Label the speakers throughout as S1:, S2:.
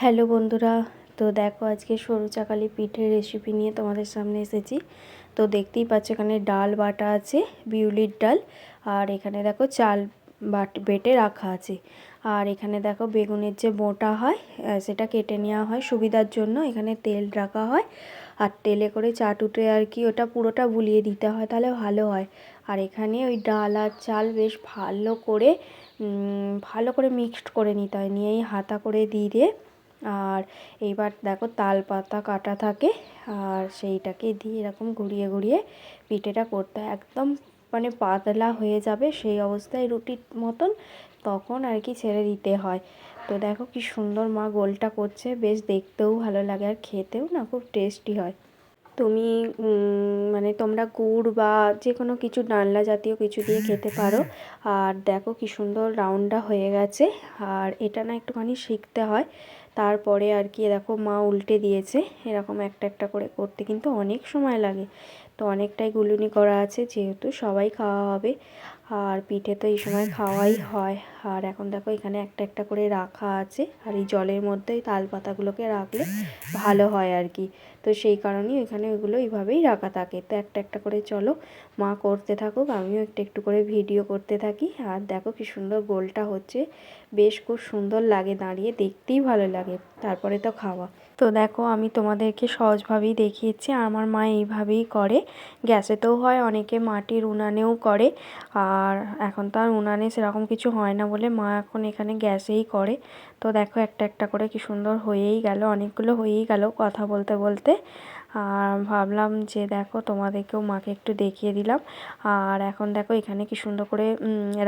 S1: Hello বন্ধুরা, তো দেখো আজকে সরু চাকালি পিঠের রেসিপি নিয়ে তোমাদের সামনে এসেছি। তো দেখতেই পাচ্ছ এখানে ডাল বাটা আছে, বিউলির ডাল, আর এখানে দেখো চাল বাট, বেটে রাখা আছে। আর এখানে দেখো বেগুনের যে বোঁটা হয় সেটা কেটে নেওয়া হয় সুবিধার জন্য, এখানে তেল রাখা হয়। আর তেলে করে চাটুটে আর কি, ওটা পুরোটা বুলিয়ে দিতে হয়, তাহলে ভালো হয়। আর এখানে ওই ডাল আর চাল বেশ ভালো করে ভালো করে মিক্সড করে নিতে হয়, নিয়েই হাতা করে দিয়ে দিয়ে আর এইবার দেখো তাল পাতা কাটা থাকে আর সেইটাকে দিয়ে এরকম ঘুরিয়ে ঘুরিয়ে পিঠেটা করতে হয়। একদম মানে পাতলা হয়ে যাবে সেই অবস্থায় রুটির মতন তখন আর কি ছেড়ে দিতে হয়। তো দেখো কি সুন্দর মা গোলটা করছে, বেশ দেখতেও ভালো লাগে আর খেতেও না খুব টেস্টি হয়। তুমি মানে তোমরা গুড় বা যে কোনো কিছু ডালনা জাতীয় কিছু দিয়ে খেতে পারো। আর দেখো কি সুন্দর রাউন্ডটা হয়ে গেছে। আর এটা না একটুখানি শিখতে হয়। তারপরে আর কি, দেখো মা উল্টে দিয়েছে। এরকম একটা একটা করে করতে কিন্তু অনেক সময় লাগে। তো অনেকটাই গুলুনি করা আছে, যেহেতু সবাই খাওয়া হবে। আর পিঠে তো এই সময় খাওয়াই হয়। আর এখন দেখো এখানে একটা একটা করে রাখা আছে। আর এই জলের মধ্যে ওই তাল পাতাগুলোকে রাখলে ভালো হয় আর কি। তো সেই কারণেই এখানে ওইগুলো এইভাবেই রাখা থাকে। তো একটা একটা করে চলো মা করতে থাকুক, আমিও একটু একটু করে ভিডিও করতে থাকি। আর দেখো কি সুন্দর গোলটা হচ্ছে। বেশ খুব সুন্দর লাগে দাঁড়িয়ে, দেখতেই ভালো লাগে, তারপরে তো খাওয়া। তো দেখো, আমি তোমাদেরকে সহজভাবেই দেখিয়েছি আমার মা এইভাবেই করে। গ্যাসেতেও হয়, অনেকে মাটির উনানেও করে। আর এখন তো আর উনানে সেরকম কিছু হয় না বলে মা এখন এখানে গ্যাসেই করে। তো দেখো, একটা একটা করে কি সুন্দর হয়েই গেল, অনেকগুলো হয়েই গেল কথা বলতে বলতে। আর ভাবলাম যে দেখো, তোমাদেরকেও মাকে একটু দেখিয়ে দিলাম। আর এখন দেখো, এখানে কি সুন্দর করে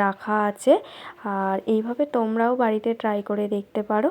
S1: রাখা আছে। আর এইভাবে তোমরাও বাড়িতে ট্রাই করে দেখতে পারো।